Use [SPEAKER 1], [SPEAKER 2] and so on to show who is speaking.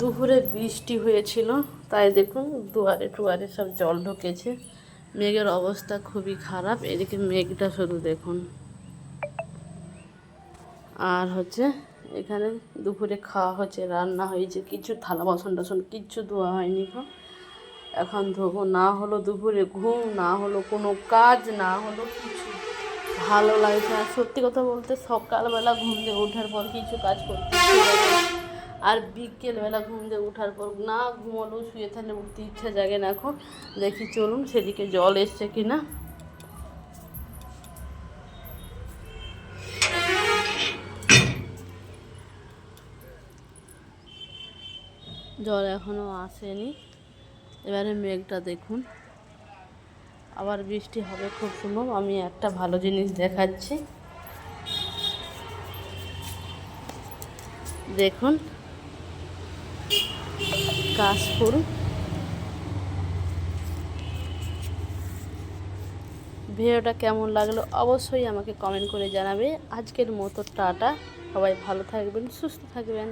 [SPEAKER 1] দুপুরে বৃষ্টি হয়েছিল, তাই দেখুন দুয়ারে টুয়ারে সব জল ঢুকেছে। মেঘের অবস্থা খুবই খারাপ, এদিকে মেঘটা শুধু দেখুন। আর হচ্ছে এখানে দুপুরে খাওয়া হচ্ছে, রান্না হয়েছে, কিছু থালা বাসন টাসন কিচ্ছু ধোয়া হয়নি গো। এখন ধোবো, না হলো দুপুরে ঘুম, না হলো কোনো কাজ, না হলো কিছু। ভালো লাগছে আর সত্যি কথা বলতে সকালবেলা ঘুম দিয়ে ওঠার পর কিছু কাজ করতে। আর বিকেলবেলা ঘুম দিয়ে ওঠার পর না ঘুমালেও শুয়ে থাকলে উঠতে ইচ্ছা জাগে না এখন। দেখি চলুন সেদিকে জল এসছে কিনা। জল এখনও আসেনি। এবারে মেঘটা দেখুন। আবার বৃষ্টি হবে খুব সম্ভব। আমি একটা ভালো জিনিস দেখাচ্ছি। দেখুন কাশফুল ভিডিওটা কেমন লাগল অবশ্যই আমাকে কমেন্ট করে জানাবে। আজকের মতো টাটা। সবাই ভালো থাকবেন, সুস্থ থাকবেন।